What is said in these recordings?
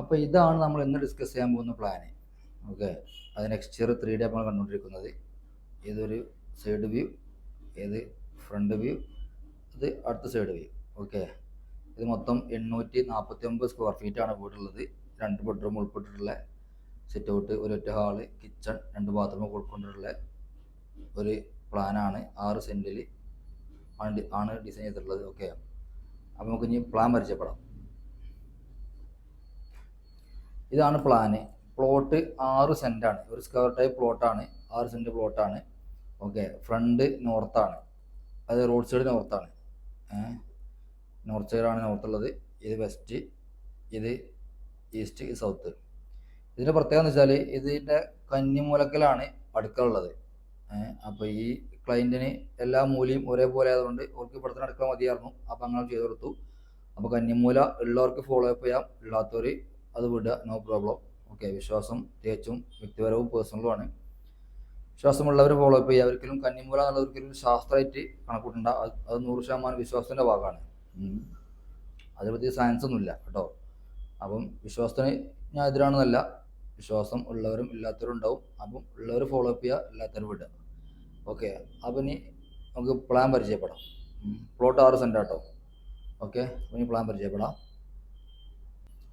അപ്പോൾ ഇതാണ് നമ്മൾ ഇന്ന് ഡിസ്കസ് ചെയ്യാൻ പോകുന്ന പ്ലാന് ഓക്കെ അത് നെക്സ്റ്റ് ഇയർ ത്രീ ഡി നമ്മൾ കണ്ടുകൊണ്ടിരിക്കുന്നത്. ഇതൊരു സൈഡ് വ്യൂ ഇത് ഫ്രണ്ട് വ്യൂ ഇത് അടുത്ത സൈഡ് വ്യൂ ഓക്കെ ഇത് മൊത്തം എണ്ണൂറ്റി നാൽപ്പത്തി ഒമ്പത് സ്ക്വയർ ഫീറ്റ് ആണ് വീടുള്ളത്. രണ്ട് ബെഡ്റൂം ഉൾപ്പെട്ടിട്ടുള്ള സിറ്റ് ഔട്ട് ഒരു ഒറ്റ ഹാൾ കിച്ചൺ രണ്ട് ബാത്റൂം ഉൾക്കൊണ്ടിട്ടുള്ള ഒരു പ്ലാനാണ് ആറ് സെന്റിൽ ആണ് ഡിസൈൻ ചെയ്തിട്ടുള്ളത്. ഓക്കെ അപ്പോൾ നമുക്ക് ഇനി പ്ലാൻ പരിചയപ്പെടാം. ഇതാണ് പ്ലാന് പ്ലോട്ട് ആറ് സെന്റാണ് ഒരു സ്ക്വയർ ടൈപ്പ് പ്ലോട്ടാണ് ആറ് സെന്റ് പ്ലോട്ടാണ് ഓക്കെ ഫ്രണ്ട് നോർത്താണ് അത് റോഡ് സൈഡ് നോർത്താണ് നോർത്ത് സൈഡാണ് നോർത്തുള്ളത് ഇത് വെസ്റ്റ് ഇത് ഈസ്റ്റ് ഇത് സൗത്ത് ഇതിന്റെ പ്രത്യേകത എന്ന് വെച്ചാൽ ഇതിന്റെ കന്നിമൂലക്കലാണ് അടുക്കള ഉള്ളത്. അപ്പോൾ ഈ ക്ലയന്റിന് എല്ലാ മൂലയും ഒരേപോലെ ആയതുകൊണ്ട് അവർക്ക് ഇവിടുത്തെ അടുക്കള മതിയായിരുന്നു. അപ്പോൾ അങ്ങനെ ചെയ്തു കൊടുത്തു. അപ്പോൾ കന്നിമൂല ഉള്ളവർക്ക് ഫോളോ അപ്പ് ചെയ്യാം. ഇല്ലാത്തവർ അത് വിടുക നോ പ്രോബ്ലം ഓക്കെ വിശ്വാസം തികച്ചും വ്യക്തിപരവും പേഴ്സണലുമാണ് വിശ്വാസമുള്ളവർ ഫോളോ അപ്പ് ചെയ്യുക. ഒരിക്കലും കന്നിമൂല എന്നുള്ള ഒരിക്കലും ശാസ്ത്രമായിട്ട് കണക്കൂട്ടണ്ട. അത് നൂറ് ശതമാനം വിശ്വാസത്തിന്റെ ഭാഗമാണ്. അതിനെ പറ്റി സയൻസ് ഒന്നുമില്ല കേട്ടോ. അപ്പം വിശ്വാസത്തിന് ഞാൻ എതിരാണെന്നല്ല. വിശ്വാസം ഉള്ളവരും ഇല്ലാത്തവരും ഉണ്ടാവും. അപ്പം ഉള്ളവർ ഫോളോ അപ്പ് ചെയ്യുക ഇല്ലാത്തവർ വിടുക. ഓക്കെ അപ്പം ഇനി നമുക്ക് പ്ലാൻ പരിചയപ്പെടാം. പ്ലോട്ട് ആറ് സെന്റാട്ടോ ഓക്കെ അപ്പം ഇനി പ്ലാൻ പരിചയപ്പെടാം.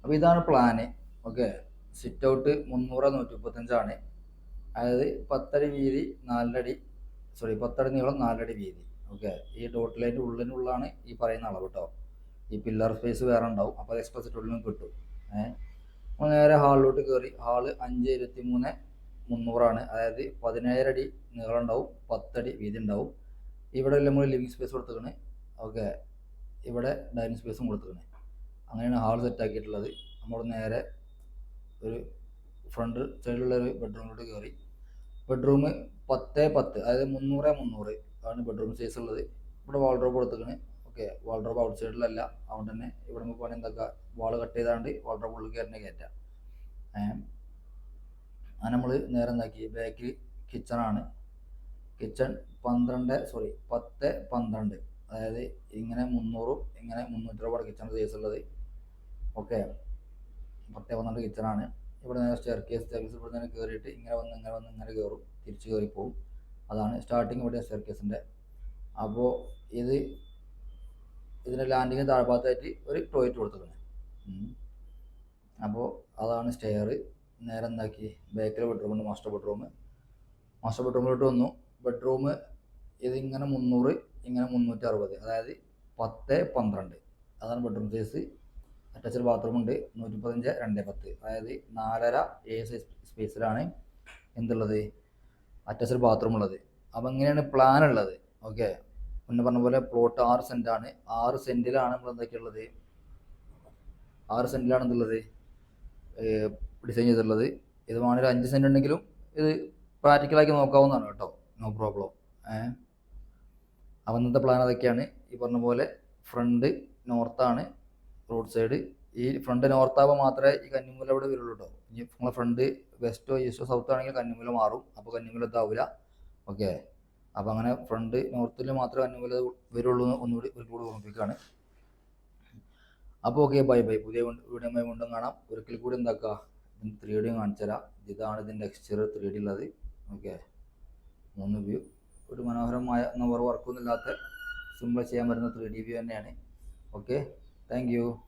അപ്പോൾ ഇതാണ് പ്ലാന് ഓക്കെ സിറ്റ് ഔട്ട് മുന്നൂറ് നൂറ്റി മുപ്പത്തഞ്ചാണ് അതായത് പത്തടി വീതി നാലടി സോറി പത്തടി നീളം നാലടി വീതി. ഓക്കെ ഈ ഡോട്ട് ലൈന്റെ ഉള്ളിനുള്ളാണ് ഈ പറയുന്ന അളവ് കേട്ടോ ഈ പില്ലർ സ്പേസ് വേറെ ഉണ്ടാവും. അപ്പോൾ അത് എക്സ്ട്രാ സിറ്റ് നിന്ന് കിട്ടും. ഏഹ് നേരെ ഹാളിലോട്ട് കയറി ഹാൾ അഞ്ച് ഇരുപത്തി മൂന്ന് മുന്നൂറാണ്. അതായത് പതിനേഴര അടി നീളം ഉണ്ടാവും. പത്തടി വീതി ഉണ്ടാവും. ഇവിടെ നമ്മൾ ലിവിങ് സ്പേസ് കൊടുത്തേക്കണ് ഓക്കെ ഇവിടെ ഡൈനിങ് സ്പേസും കൊടുത്തേക്കണ് അങ്ങനെയാണ് ഹാൾ സെറ്റ് ആക്കിയിട്ടുള്ളത്. നമ്മൾ നേരെ ഒരു ഫ്രണ്ട് സൈഡിലുള്ള ഒരു ബെഡ്റൂമിലോട്ട് കയറി ബെഡ്റൂം പത്ത് പത്ത് അതായത് മുന്നൂറ് മുന്നൂറ് ആണ് ബെഡ്റൂം സൈസ് ഉള്ളത്. ഇവിടെ വാൾഡ്രോബ് കൊടുത്തേക്കണ് ഓക്കെ വാൾഡ്രോബ് ഔട്ട് സൈഡിലല്ല അതുകൊണ്ട് തന്നെ ഇവിടെ നമുക്ക് വേണമെങ്കിൽ എന്തൊക്കെ വാൾ കട്ട് ചെയ്താണ്ട് വാൾഡ്രോബ് ഉള്ളിൽ കയറിനെ കയറ്റാം. അങ്ങനെ നമ്മൾ നേരെ എന്താക്കി? ബാക്കിൽ കിച്ചണാണ് കിച്ചൺ പന്ത്രണ്ട് സോറി പത്ത് പന്ത്രണ്ട്. അതായത് ഇങ്ങനെ മുന്നൂറും ഇങ്ങനെ മുന്നൂറ്റി രൂപയുടെ കിച്ചൺ സൈസ് ഉള്ളത്. ഓക്കെ. പത്ത് പന്ത്രണ്ട് കിച്ചണാണ് ഇവിടെ നിന്ന് സ്റ്റെയർ കേസ് സ്റ്റെയർ കേസ് ഇവിടെ നിന്ന് കയറിയിട്ട് ഇങ്ങനെ വന്ന് ഇങ്ങനെ വന്ന് ഇങ്ങനെ കയറും തിരിച്ച് കയറി പോകും അതാണ് സ്റ്റാർട്ടിങ് ഇവിടെ സ്റ്റെയർ കേസിന്റെ അപ്പോൾ ഇത് ഇതിന്റെ ലാൻഡിങ് താഴ്ഭാഗത്തായിട്ട് ഒരു ടോയ്ലറ്റ് കൊടുത്തിട്ടുണ്ട്. അപ്പോൾ അതാണ് സ്റ്റെയർ നേരെ എന്താക്കി? ബേക്കിൽ ബെഡ്റൂമുണ്ട് മാസ്റ്റർ ബെഡ്റൂം മാസ്റ്റർ ബെഡ്റൂമിലോട്ട് വന്നു. ബെഡ്റൂം ഇതിങ്ങനെ മുന്നൂറ് ഇങ്ങനെ മുന്നൂറ്റി അറുപത് അതായത് പത്ത് പന്ത്രണ്ട്. അതാണ് ബെഡ്റൂം സൈസ് അറ്റാച്ച്ഡ് ബാത്റൂം ഉണ്ട്. നൂറ്റി പതിനഞ്ച് രണ്ട് പത്ത്. അതായത് നാലര ഏഴ് സ്പേസിലാണ് എന്തുള്ളത്? അറ്റാച്ച്ഡ് ബാത്റൂം ഉള്ളത്. അപ്പം ഇങ്ങനെയാണ് പ്ലാൻ ഉള്ളത്? ഓക്കെ മുന്നേ പറഞ്ഞ പോലെ പ്ലോട്ട് ആറ് സെന്റാണ് ആറ് സെന്റിലാണ് നമ്മൾ എന്തൊക്കെയുള്ളത്? ആറ് സെന്റിലാണ് എന്തുള്ളത്? ഡിസൈൻ ചെയ്തിട്ടുള്ളത്. ഇത് വേണമെങ്കിൽ അഞ്ച് സെന്റ് ഉണ്ടെങ്കിലും ഇത് പ്രാക്ടിക്കലാക്കി നോക്കാവുന്നതാണ് കേട്ടോ. നോ പ്രോബ്ലം ഏഹ് അപ്പം ഇന്നത്തെ പ്ലാൻ അതൊക്കെയാണ്. ഈ പറഞ്ഞ പോലെ ഫ്രണ്ട് നോർത്താണ് റോഡ് സൈഡ്. ഈ ഫ്രണ്ട് നോർത്താവുമ്പോൾ മാത്രമേ ഈ കന്നിമൂല ഇവിടെ വരുള്ളൂ കേട്ടോ ഇനി നിങ്ങളെ ഫ്രണ്ട് വെസ്റ്റോ ഈസ്റ്റോ സൗത്ത് ആണെങ്കിൽ കന്നിമൂല മാറും. അപ്പോൾ കന്നിമൂല ഇതാവില്ല ഓക്കെ. അപ്പോൾ അങ്ങനെ ഫ്രണ്ട് നോർത്തിൽ മാത്രമേ കന്നിമൂല വരുള്ളൂ എന്ന് ഒന്നുകൂടി ഒരു കൂടി ഓർമ്മിപ്പിക്കുകയാണ്. അപ്പോൾ ഓക്കെ ബൈ ബൈ. പുതിയ വീഡിയോ വീണ്ടും കാണാം. ഒരിക്കൽ കൂടി എന്താക്കുക ത്രീ ഡിയും കാണിച്ചു തരാം ഇതാണ് ഇതിന്റെ എക്സ്ചർ ത്രീ ഡി ഉള്ളത്. ഓക്കെ. മൂന്ന് വ്യൂ. ഒരു മനോഹരമായ ഒന്നും വർക്ക് വർക്കൊന്നും ഇല്ലാത്ത സിമ്പിൾ ചെയ്യാൻ പറ്റുന്ന ത്രീ ഡി വ്യൂ തന്നെയാണ്. ഓക്കെ. Thank you.